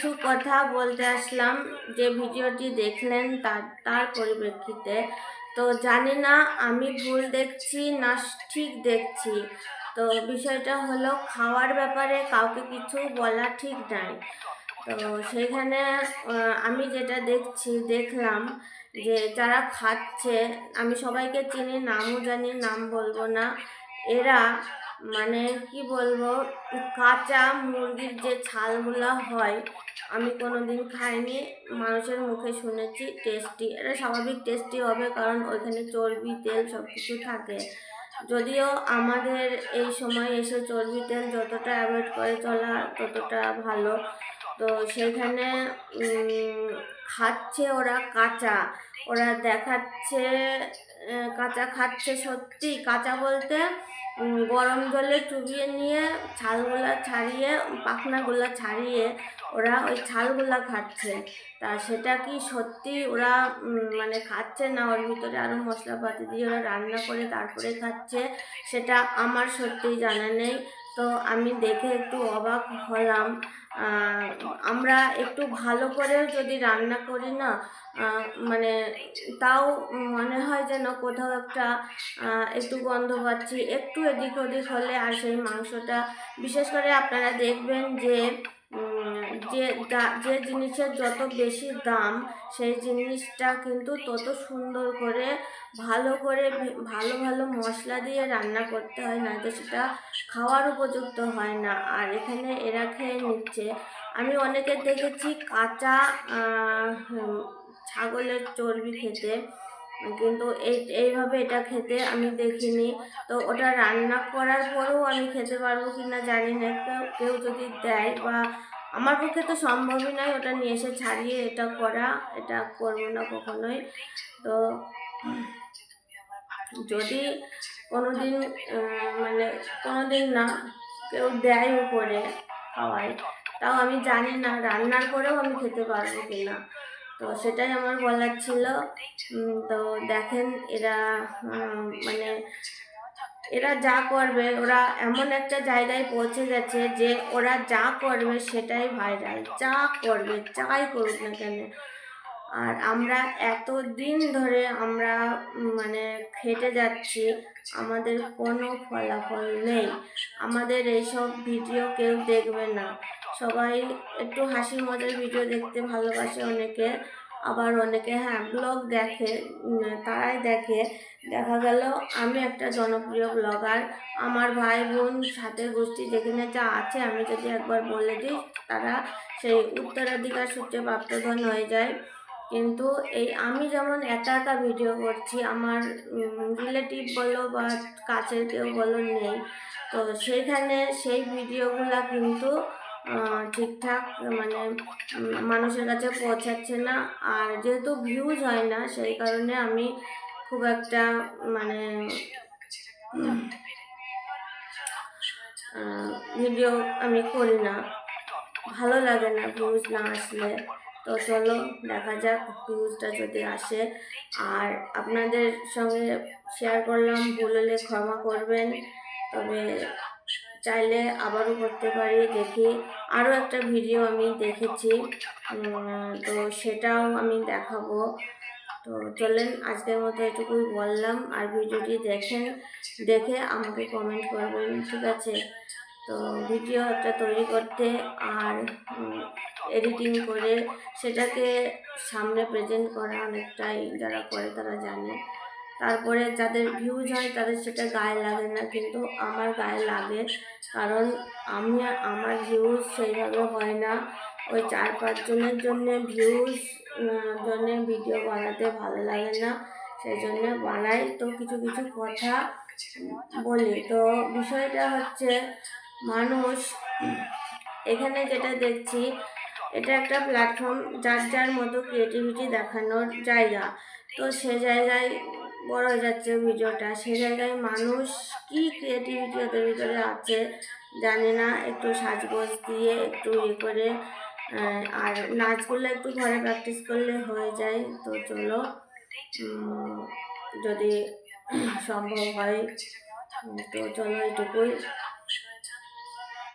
কিছু কথা বলতে আসলাম। যে ভিডিওটি দেখলেন তার তার পরিপ্রেক্ষিতে। তো জানি না আমি ভুল দেখছি না ঠিক দেখছি। তো বিষয়টা হলো খাওয়ার ব্যাপারে কাউকে কিছু বলা ঠিক নাই। তো সেইখানে আহ, আমি যেটা দেখছি দেখলাম যে যারা খাচ্ছে আমি সবাইকে চিনি নামও জানি নাম বলব না। এরা মানে কি বলব, কাঁচা মুরগির যে ছালগুলো হয়, আমি কোনো দিন খাইনি। মানুষের মুখে শুনেছি টেস্টি এটা স্বাভাবিক টেস্টি হবে কারণ ওইখানে চর্বি, তেল সব কিছু থাকে। যদিও আমাদের এই সময় এসে চর্বি, তেল যতটা অ্যাভয়েড করে চলা ততটা ভালো। তো সেখানে খাচ্ছে ওরা কাঁচা। ওরা দেখাচ্ছে কাঁচা খাচ্ছে সত্যি। কাঁচা বলতে গরম জলে চুবিয়ে নিয়ে, ছালগুলা ছাড়িয়ে, পাখনাগুলা ছাড়িয়ে ওরা ওই ছালগুলা খাচ্ছে। তা সেটা কি সত্যি ওরা মানে খাচ্ছে না ওর ভিতরে আরও মশলাপাতি দিয়ে ওরা রান্না করে তারপরে খাচ্ছে? সেটা আমার সত্যিই জানা নেই। তো আমি দেখে একটু অবাক হলাম। আমরা একটু ভালো করেও যদি রান্না করি না। মানে তাও মনে হয় যেন কোথাও একটা একটু গন্ধ পাচ্ছি। একটু এদিক ওদিক হলে আর সেই মাংসটা, বিশেষ করে আপনারা দেখবেন যে যে যে জিনিসের যত বেশি দাম, সেই জিনিসটা কিন্তু তত সুন্দর করে, ভালো করে ভালো ভালো মশলা দিয়ে রান্না করতে হয় না তো সেটা খাওয়ার উপযুক্ত হয় না। আর এখানে এরা খেয়ে নিচ্ছে। আমি অনেকে দেখেছি কাঁচা ছাগলের চর্বি খেতে। কিন্তু এই এইভাবে এটা খেতে আমি দেখিনি। তো ওটা রান্না করার পরেও আমি খেতে পারব কি না জানি না। কেউ কেউ যদি দেয় বা আমার পক্ষে তো সম্ভবই নয় ওটা নিয়ে এসে ছাড়িয়ে এটা করা, এটা করব না কখনোই। তো যদি কোনোদিন মানে কোনোদিন না, কেউ দেয় উপরে খাওয়ায়। তাও আমি জানি না, রান্নার করেও আমি খেতে পারব কি না তো সেটাই আমার বলার ছিল। তো দেখেন এরা মানে এরা যা করবে, ওরা এমন একটা জায়গায় পৌঁছে গেছে যে ওরা যা করবে সেটাই ভাইরাল যা করবে, যাই করুক না কেন। আর আমরা এত দিন ধরে আমরা মানে খেটে যাচ্ছি, আমাদের কোনো ফলাফল নেই। আমাদের এইসব ভিডিও কেউ দেখবে না। সবাই একটু হাসি মজার ভিডিও দেখতে ভালোবাসে অনেকে। আবার অনেকে হ্যাঁ ব্লগ দেখে তারাই দেখে। দেখা গেল, আমি একটা জনপ্রিয় ব্লগার আমার ভাই বোন সাথে গোষ্ঠী যেখানে যা আছে, আমি যদি একবার বলে দিই, তারা সেই উত্তরাধিকার সূত্রে প্রাপ্তধন হয়ে যায়। কিন্তু এই, আমি যেমন একা একা ভিডিও করছি, আমার রিলেটিভ বলো বা কাছের কেউ বলো নেই। তো সেইখানে সেই ভিডিওগুলা কিন্তু ঠিকঠাক মানে মানুষের কাছে পৌঁছাচ্ছে না। আর যেহেতু ভিউজ হয় না, সেই কারণে আমি খুব একটা মানে ভিডিও আমি করি না। ভালো লাগে না ভিউজ না আসলে। তো চলো, দেখা যাক ভিউজটা যদি আসে। আর আপনাদের সঙ্গে শেয়ার করলাম, ভুল হলে ক্ষমা করবেন। তবে চাইলে আবারও করতে পারি, দেখি। আরও একটা ভিডিও আমি দেখেছি। তো সেটাও আমি দেখাবো। তো চলেন, আজকের মতো এটুকুই বললাম। আর ভিডিওটি দেখেন, দেখে আমাকে কমেন্ট করবেন, ঠিক আছে? তো ভিডিও একটা তৈরি করতে আর এডিটিং করে সেটাকে সামনে প্রেজেন্ট করা অনেকটাই যারা করে তারা জানে। তারপরে যাদের ভিউজ হয় তাদের সেটা গায়ে লাগে না কিন্তু আমার গায়ে লাগে। কারণ আমি আমার ভিউজ সেইভাবে হয় না। ওই চার পাঁচজনের জন্য ভিউজ জন্যে ভিডিও বানাতে ভালো লাগে না। সেই জন্য বানাই। তো কিছু কিছু কথা বলি। তো বিষয়টা হচ্ছে মানুষ এখানে যেটা দেখছি এটা একটা প্ল্যাটফর্ম যার যার মতো ক্রিয়েটিভিটি দেখানোর জায়গা। তো সে জায়গায় বড় হয়ে যাচ্ছে ভিডিওটা। সে জায়গায় মানুষ কি ক্রিয়েটিভিটি ওদের ভিতরে আছে জানি না। একটু সাজগোজ দিয়ে একটু ইয়ে করে আর নাচগুলো একটু ঘরে প্র্যাকটিস করলে হয়ে যায়। তো চলো যদি সম্ভব হয়, তো চলো এটুকুই।